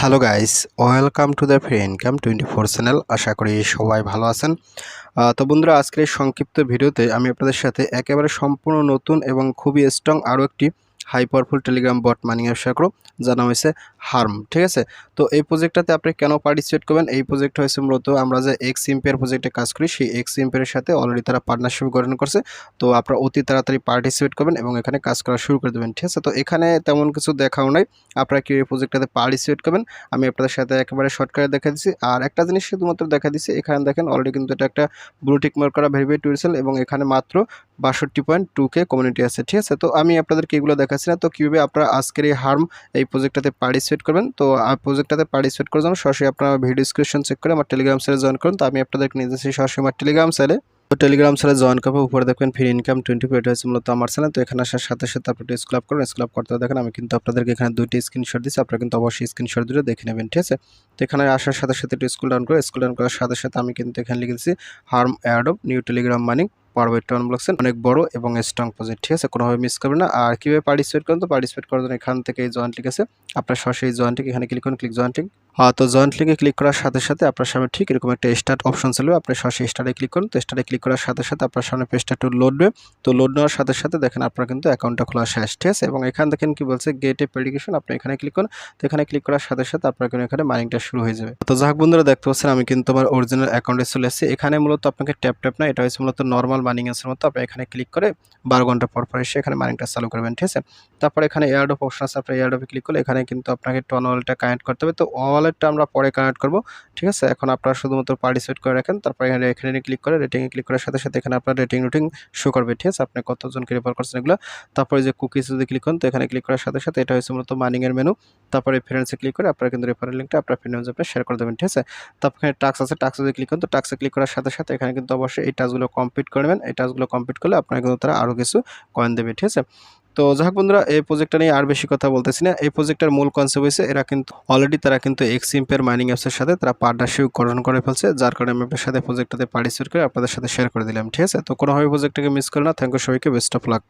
Hello guys welcome to the free income twenty four channel আশা করি সবাই ভালো আছেন। তো বন্ধুরা, আজকের এই সংক্ষিপ্ত ভিডিওতে আমি আপনাদের সাথে একেবারে সম্পূর্ণ নতুন এবং খুবই স্ট্রং আরও একটি high powerful Telegram bot money ব্যবসা করো যার নাম হয়েছে হার্ম, ঠিক আছে? তো এই প্রজেক্টটাতে আপনি কেন পার্টিসিপেট করবেন? এই প্রজেক্ট হয়েছে মূলত আমরা যে এক্স ইম্পেয়ার প্রজেক্টে কাজ করি, সেই এক্স ইম্পেয়ারের সাথে অলরেডি তারা পার্টনারশিপ গঠন করছে। তো আপনারা অতি তাড়াতাড়ি পার্টিসিপেট করবেন এবং এখানে কাজ করা শুরু করে দেবেন, ঠিক আছে? তো এখানে তেমন কিছু দেখাও নাই। আপনারা কি এই প্রজেক্টটাতে পার্টিসিপেট করবেন? আমি আপনাদের সাথে একেবারে শর্টকাটে দেখা দিচ্ছি। আর একটা জিনিস শুধুমাত্র দেখা দিচ্ছি, এখানে দেখেন অলরেডি কিন্তু এটা একটা ব্লুটিক মার্ক করা ভেরিফাইড টুরিসেল এবং এখানে মাত্র বাষট্টি পয়েন্ট টু কে কমিউনিটি আছে, ঠিক আছে? তো আমি আপনাদেরকে এগুলো দেখাচ্ছি না। তো কীভাবে আপনারা আজকের এই হার্ম এই প্রজেক্টটাতে পার্টিসিপেট করবেন? তো প্রজেক্টটাতে পার্টিসিপেট করার জন্য সরাসরি আপনারা ভিডিও ডিসক্রিপশন চেক করে আমার টেলিগ্রাম চ্যানেলে জয়েন করুন। তো আমি আপনাদেরকে নিয়ে যাচ্ছি সরাসরি আমার টেলিগ্রাম চ্যানেলে তো টেলিগ্রাম চ্যানেলে জয়েন করব উপরে দেখবেন ফ্রি ইনকাম টোয়েন্টি ফোর এটা হচ্ছে মূলত আমার চ্যানেল তো এখানে আসার সাথে সাথে আপনি স্ক্লাব করুন। স্ক্লাব করতে দেখেন আমি কিন্তু আপনাদেরকে এখানে দুইটি স্ক্রিনশট দিচ্ছি। আপনারা কিন্তু অবশ্যই স্ক্রিনশট দুটো দেখে নেবেন, ঠিক আছে? তো এখানে আসার সাথে সাথে একটু স্কুল ডাউন করে স্কুল ডাউন করার সাথে সাথে আমি কিন্তু এখানে লিখে লিখেছি harm add of new Telegram money power টোয়ান ব্লকসেন অনেক বড় এবং স্ট্রং প্রজেক্ট ঠিক আছে? কোনোভাবে মিস করবে না। আর কীভাবে পার্টিসিপেট করেন তো পার্টিসিপেট করার জন্য এখান থেকে এই জয়েন্ট লিখ আছে। আপনার সরাসরি জয়েন্ট এখানে ক্লিক করুন ক্লিক জয়েন্ট তো জয়েন্ট লিঙ্কে ক্লিক করার সাথে সাথে আপনার সামনে ঠিক এরকম একটা স্টার্ট অপশন ছিল আপনি সরাসরি স্টার্টে ক্লিক করুন। তো স্টার্টে ক্লিক করার সাথে সাথে আপনার সামনে পেজটা একটু লোডবে তো লোড নেওয়ার সাথে সাথে দেখেন আপনার কিন্তু অ্যাকাউন্টটা খোলা শেষ, ঠিক আছে? এবং এখান দেখেন কি বলছে? গেট প্রেডিকেশন আপনি এখানে ক্লিক করুন। তো এখানে ক্লিক করার সাথে সাথে আপনার কিন্তু এখানে মাইনিংটা শুরু হয়ে যাবে। তো যাক বন্ধুরা, দেখতে পাচ্ছেন আমি কিন্তু আমার অরিজিনাল অ্যাকাউন্টে চলে এসেছি। এখানে মূলত আপনাকে ট্যাপ ট্যাপ না, এটা হচ্ছে মূলত নর্মাল মাইনিং এর মতো আপনি এখানে ক্লিক করে বারো ঘণ্টা পর পর এসে এখানে মাইনিংটা চালু করবেন, ঠিক আছে? তারপর এখানে এয়ারড অফ অপশন আছে, আপনি এয়ারড অফে ক্লিক করলে এখানে কিন্তু আপনাকে টন কানেক্ট করতে হবে। তো ওয়ালেটটা আমরা পরে কানেক্ট করব, ঠিক আছে? এখন আপনারা শুধুমাত্র পার্টিসিপেট করে রাখেন, তারপর এখানে এখানে ক্লিক করে রেটিংয়ে ক্লিক করার সাথে সাথে এখানে আপনার রেটিং রুটিং শো করবে, ঠিক আছে? আপনি কতজনকে রেফার করছেন এগুলো? তারপরে যে কুকিজ যদি ক্লিক করেন, তো এখানে ক্লিক করার সাথে সাথে এটা হচ্ছে মূলত মানিংয়ের মেনু তারপরে ফ্রেন্ডসে ক্লিক করে আপনারা কিন্তু রেফারেল লিঙ্কটা আপনার ফ্রেন্ডস আপনি শেয়ার করে দেবেন, ঠিক আছে? তারপর এখানে টাক্স আছে টাক্স যদি ক্লিক করেন, তো টাক্সে ক্লিক করার সাথে সাথে এখানে কিন্তু অবশ্যই এই টাস্কগুলো কমপ্লিট করে নেবেন, এই টাস্কগুলো কমপ্লিট করলে আপনার কিন্তু তারা আরও কিছু কয়েন দেবে, ঠিক আছে? তো যাক বন্ধুরা, এই প্রজেক্টটা নিয়ে আর বেশি কথা বলতেছি না। এই প্রজেক্টের মূল কনসেপ্ট হয়েছে এরা কিন্তু অলরেডি তারা কিন্তু এক্স ইম্পের মাইনিং অ্যাপসের সাথে তারা পার্টনারশিপ গঠন করে ফেলছে, যার কারণে আমি আপনার সাথে প্রজেক্টটাতে পার্টিসিপেট করে আপনাদের সাথে শেয়ার করে দিলাম, ঠিক আছে? তো কোনোভাবে প্রজেক্টটাকে মিস করে না থ্যাংক ইউ সবাইকে বেস্ট অফ লাক